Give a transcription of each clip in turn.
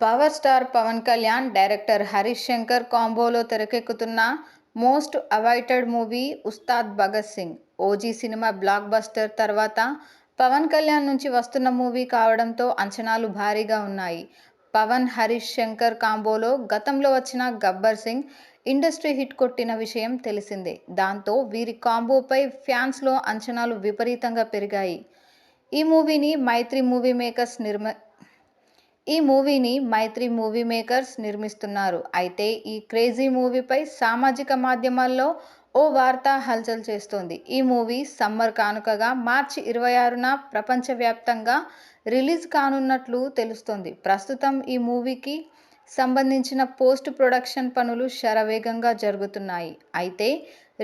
Power star Pawan Kalyan director Harish Shankar కాంబోలో తెరకెక్కుతున్న most awaited movie Ustaad Bhagat Singh. OG cinema blockbuster తర్వాత పవన్ కళ్యాణ్ నుంచి వస్తున్న movie కావడంతో అంచనాలు భారీగా ఉన్నాయి. పవన్ హరీష్ శంకర్ కాంబోలో గతంలో వచ్చిన గబ్బర్ సింగ్ ఇండస్ట్రీ హిట్ కొట్టిన విషయం తెలిసిందే. దాంతో వీరి కాంబోపై ఫ్యాన్స్లో అంచనాలు విపరీతంగా పెరిగాయి. ఈ మూవీని మైత్రి మూవీ మేకర్స్ నిర్మ ఈ మూవీని మైత్రి మూవీ మేకర్స్ నిర్మిస్తున్నారు. అయితే ఈ క్రేజీ మూవీపై సామాజిక మాధ్యమాల్లో ఓ వార్త హల్చల్ చేస్తోంది. ఈ మూవీ సమ్మర్ కానుకగా మార్చి ఇరవై ఆరున ప్రపంచవ్యాప్తంగా రిలీజ్ కానున్నట్లు తెలుస్తోంది. ప్రస్తుతం ఈ మూవీకి సంబంధించిన పోస్ట్ ప్రొడక్షన్ పనులు శరవేగంగా జరుగుతున్నాయి. అయితే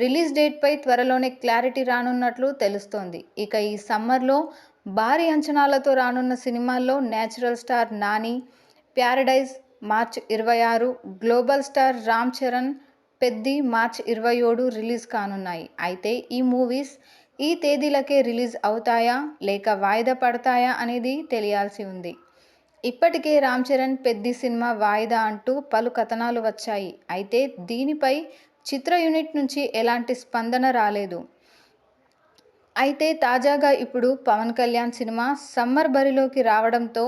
రిలీజ్ డేట్పై త్వరలోనే క్లారిటీ రానున్నట్లు తెలుస్తోంది. ఇక ఈ సమ్మర్లో భారీ అంచనాలతో రానున్న సినిమాల్లో natural star Nani Paradise March ఇరవై ఆరు global star Ram Charan Peddi March ఇరవై ఏడు రిలీజ్ కానున్నాయి. అయితే ఈ మూవీస్ ఈ తేదీలకే రిలీజ్ అవుతాయా లేక వాయిదా పడతాయా అనేది తెలియాల్సి ఉంది. ఇప్పటికే రామ్ చరణ్ పెద్ది సినిమా వాయిదా అంటూ పలు కథనాలు వచ్చాయి. అయితే దీనిపై చిత్ర యూనిట్ నుంచి ఎలాంటి స్పందన రాలేదు. అయితే తాజాగా ఇప్పుడు పవన్ కళ్యాణ్ సినిమా సమ్మర్ బరిలోకి రావడంతో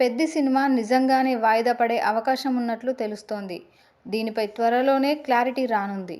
పెద్ది సినిమా నిజంగానే వాయిదా పడే అవకాశం ఉన్నట్లు తెలుస్తోంది. దీనిపై త్వరలోనే క్లారిటీ రానుంది.